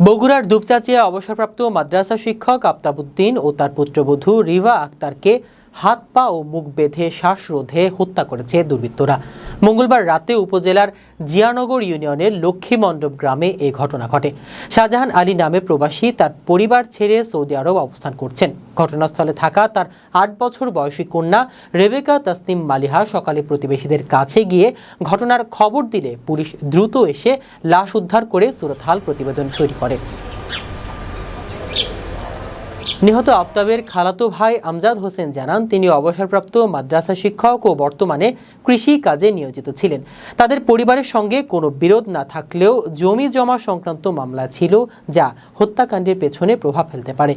বগুড়ার দুপচাচিয়া অবসরপ্রাপ্ত মাদ্রাসা শিক্ষক আফতাবুদ্দিন ও তার পুত্রবধূ রিভা আক্তারকে হাত, পা ও মুখ বেঁধে শ্বাসরোধে হত্যা করেছে দুর্বৃত্তরা। মঙ্গলবার রাতে উপজেলার জিয়ানগর ইউনিয়নের লক্ষ্মীমণ্ডপ গ্রামে এ ঘটনা ঘটে। শাহজাহান আলী নামে প্রবাসী তার পরিবার ছেড়ে সৌদি আরব অবস্থান করছেন। ঘটনাস্থলে থাকা তার আট বছর বয়সী কন্যা রেবেকা তাসনিম মালিহা সকালে প্রতিবেশীদের কাছে গিয়ে ঘটনার খবর দিলে পুলিশ দ্রুত এসে লাশ উদ্ধার করে সুরতহাল প্রতিবেদন তৈরি করে। নিহত আফতাবের খালাতো ভাই আমজাদ হোসেন জানান, তিনি অবসরপ্রাপ্ত মাদ্রাসা শিক্ষক ও বর্তমানে কৃষি কাজে নিয়োজিত ছিলেন। তাদের পরিবারের সঙ্গে কোনো বিরোধ না থাকলেও জমি জমা সংক্রান্ত মামলা ছিল, যা হত্যাকাণ্ডের পেছনে প্রভাব ফেলতে পারে।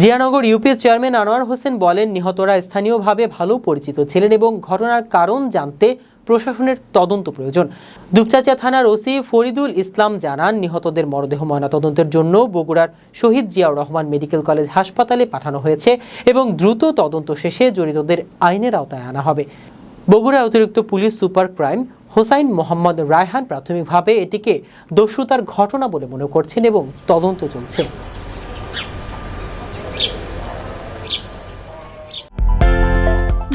জিয়ানগর ইউপি চেয়ারম্যান আনোয়ার হোসেন বলেন, নিহতরা স্থানীয়ভাবে ভালো পরিচিত ছিলেন এবং ঘটনার কারণ জানতে প্রশাসনের তদন্ত প্রয়োজন। দুপচাচিয়া থানার ওসি ফরিদুল ইসলাম জানান, নিহতদের মরদেহ ময়নাতদন্তের জন্য বগুড়ার শহীদ জিয়াউর রহমান মেডিকেল কলেজ হাসপাতালে পাঠানো হয়েছে এবং দ্রুত তদন্ত শেষে জড়িতদের আইনের আওতায় আনা হবে। বগুড়া অতিরিক্ত police super crime Hossain Mohammad Raihan প্রাথমিকভাবে এটিকে দস্যুতার ঘটনা বলে মনে করছেন এবং তদন্ত চলছে।